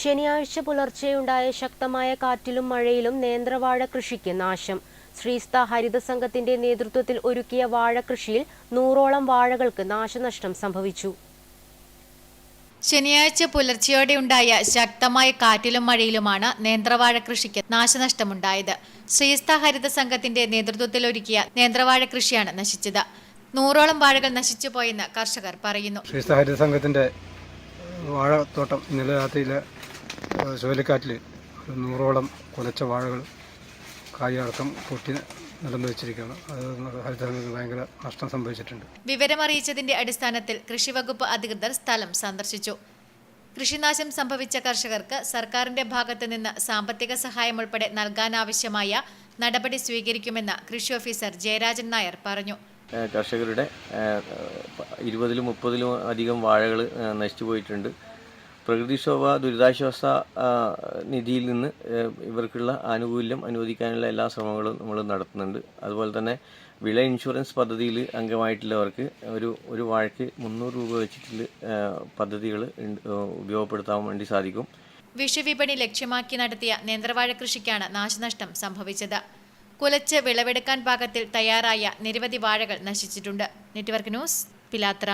ശനിയാഴ്ച പുലർച്ചെയുണ്ടായ ശക്തമായ കാറ്റിലും മഴയിലും നേന്ത്രവാഴ കൃഷിക്ക് നാശം. ശ്രീസ്ത ഹരിത സംഘത്തിന്റെ നേതൃത്വത്തിൽ ഒരുക്കിയ വാഴ കൃഷിയിൽ നൂറോളം വാഴകൾക്ക് നാശനഷ്ടം സംഭവിച്ചു. ശനിയാഴ്ച പുലർച്ചെയോടെയുണ്ടായ ശക്തമായ കാറ്റിലും മഴയിലുമാണ് നേന്ത്രവാഴ കൃഷിക്ക് നാശനഷ്ടമുണ്ടായത്. ശ്രീസ്ത ഹരിത സംഘത്തിന്റെ നേതൃത്വത്തിൽ ഒരുക്കിയ നേന്ത്രവാഴ കൃഷിയാണ് നശിച്ചത്. നൂറോളം വാഴകൾ നശിച്ചുപോയെന്ന് കർഷകർ പറയുന്നു. ശ്രീസ്ത ഹരിത സംഘത്തിന്റെ വാഴത്തോട്ടം ഇന്നലെ രാത്രിയിലെ ചുഴലിക്കാറ്റിൽ ഒരു നൂറോളം കുലച്ച വാഴകൾ കായടക്കം പൊട്ടി വെച്ചിരിക്കുകയാണ് അത് ഭയങ്കര നഷ്ടം സംഭവിച്ചിട്ടുണ്ട്. വിവരമറിയിച്ചതിന്റെ അടിസ്ഥാനത്തിൽ കൃഷിവകുപ്പ് അധികൃതർ സ്ഥലം സന്ദർശിച്ചു. കൃഷിനാശം സംഭവിച്ച കർഷകർക്ക് സർക്കാരിന്റെ ഭാഗത്തു നിന്ന് സാമ്പത്തിക സഹായം ഉൾപ്പെടെ നൽകാനാവശ്യമായ നടപടി സ്വീകരിക്കുമെന്ന് കൃഷി ഓഫീസർ ജയരാജൻ നായർ പറഞ്ഞു. കർഷകരുടെ ഇരുപതിലും മുപ്പതിലും അധികം വാഴകൾ നശിച്ചു പോയിട്ടുണ്ട് പ്രകൃതിക്ഷോഭ ദുരിതാശ്വാസ നിധിയിൽ നിന്ന് ഇവർക്കുള്ള ആനുകൂല്യം അനുവദിക്കാനുള്ള എല്ലാ ശ്രമങ്ങളും നമ്മൾ നടത്തുന്നുണ്ട്. അതുപോലെ തന്നെ വിള ഇൻഷുറൻസ് പദ്ധതിയിൽ അംഗമായിട്ടുള്ളവർക്ക് ഒരു ഒരു വാഴയ്ക്ക് മുന്നൂറ് രൂപ വെച്ചിട്ടുള്ള പദ്ധതികൾ ഉപയോഗപ്പെടുത്താൻ വേണ്ടി സാധിക്കും. വിഷുവിപണി ലക്ഷ്യമാക്കി നടത്തിയ നേന്ത്രവാഴ കൃഷിക്കാണ് നാശനഷ്ടം സംഭവിച്ചത്. കുലച്ച് വിളവെടുക്കാൻ പാകത്തിൽ തയ്യാറായ നിരവധി വാഴകൾ നശിച്ചിട്ടുണ്ട്. നെറ്റ്വർക്ക് ന്യൂസ് പിലാത്ര.